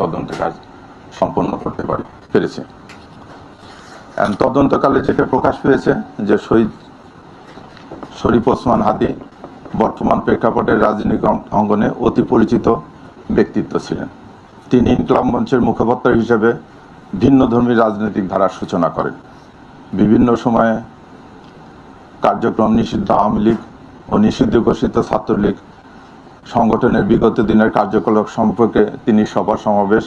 তদন্ত কাজ সম্পন্ন করতে পারে, পেরেছে। তদন্তকালে যেটা প্রকাশ পেয়েছে যে শহীদ শরীফ ওসমান হাদি বর্তমান প্রেক্ষাপটের রাজনৈতিক অঙ্গনে অতি পরিচিত ব্যক্তিত্ব ছিলেন। তিনি ইনকলাম মঞ্চের মুখপাত্র হিসেবে ভিন্নধর্মী রাজনৈতিক ধারার সূচনা করেন। বিভিন্ন সময়ে কার্যক্রম নিষিদ্ধ আওয়ামী লীগ ও নিষিদ্ধ ঘোষিত ছাত্রলীগ সংগঠনের বিগত দিনের কার্যকলাপ সম্পর্কে তিনি সভা, সমাবেশ,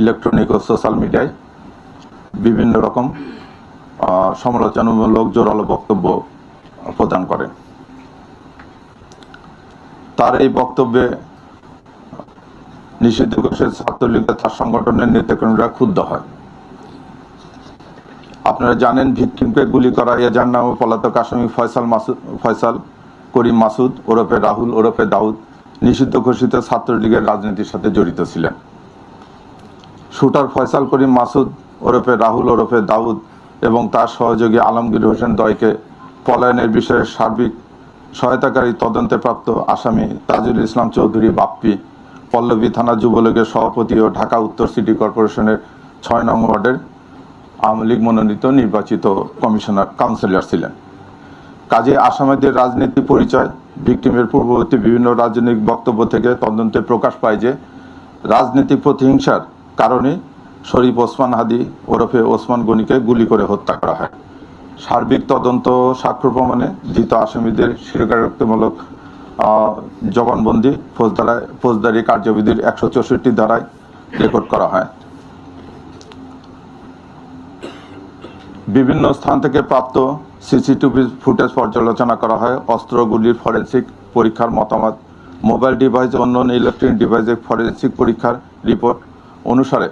ইলেকট্রনিক ও সোশ্যাল মিডিয়ায় বিভিন্ন রকম সমালোচনামূলক জোরালো বক্তব্য প্রদান করেন। তার এই বক্তব্যে নিষিদ্ধ ঘোষের ছাত্রলীগের তার সংগঠনের নেতাকর্মীরা ক্ষুব্ধ হয়। আপনারা জানেন ভিকটিমকে গুলি করা এজার নামে পলাতক আসামি ফয়সাল মাসুদ ফয়সাল করিম মাসুদ ওরফে রাহুল ওরফে দাউদ নিষিদ্ধ ঘোষিত ছাত্রলীগের রাজনীতির সাথে জড়িত ছিলেন। শুটার ফয়সাল করিম মাসুদ ওরফে রাহুল ওরফে দাউদ এবং তার সহযোগী আলমগীর হোসেন দয়কে পলায়নের বিষয়ে সার্বিক সহায়তাকারী তদন্তে প্রাপ্ত আসামি তাজুল ইসলাম চৌধুরী বাপ্পি, পল্লবী থানা যুবলীগের সভাপতি ও ঢাকা উত্তর সিটি কর্পোরেশনের ছয় নং ওয়ার্ডের আওয়ামী লীগ মনোনীত নির্বাচিত কমিশনার কাউন্সিলর ছিলেন। কাজে আসামিদের রাজনীতি পরিচয় ভিকটিমের পূর্ববর্তী বিভিন্ন রাজনৈতিক বক্তব্য থেকে তদন্তে প্রকাশ পায় যে রাজনৈতিক প্রতিহিংসার কারণে শরীফ ওসমান হাদি ওরফে ওসমান গনিকে গুলি করে হত্যা করা হয়। সার্বিক তদন্ত সাক্ষ্য প্রমাণে ধৃত আসামিদের স্বীকারোক্তিমূলক জবানবন্দি ফৌজদারায়, ফৌজদারি কার্যবিধির একশো চৌষট্টি ধারায় রেকর্ড করা হয়। বিভিন্ন স্থান থেকে প্রাপ্ত সিসিটিভি ফুটেজ পর্যালোচনা করা হয়। অস্ত্রগুলির ফরেন্সিক পরীক্ষার মতামত, মোবাইল ডিভাইস অন্যান্য ইলেকট্রনিক ডিভাইসের ফরেন্সিক পরীক্ষার রিপোর্ট অনুসারে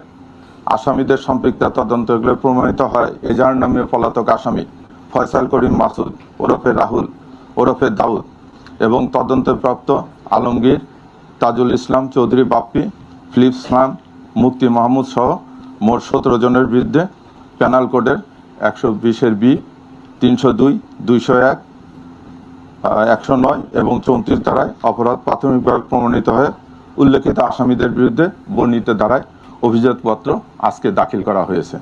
আসামিদের সম্পৃক্ত তদন্তগুলো প্রমাণিত হয়। এজার নামে পলাতক আসামি ফয়সাল করিম মাসুদ, ওরফে রাহুল, ওরফে দাউদ এবং তদন্তপ্রাপ্ত আলমগীর তাজুল ইসলাম চৌধুরী বাপ্পি, ফিলিপস খান মুক্তি মাহমুদ সহ মোট সতেরো জনের বিরুদ্ধে প্যানাল কোডের একশো বিশের বি তিনশো দুই, দুইশো এক একশো নয় এবং চৌত্রিশ ধারায় অপরাধ প্রাথমিকভাবে প্রমাণিত হয়ে উল্লেখিত আসামিদের বিরুদ্ধে বর্ণিত ধারায় অভিযোগপত্র আজকে দাখিল করা হয়েছে।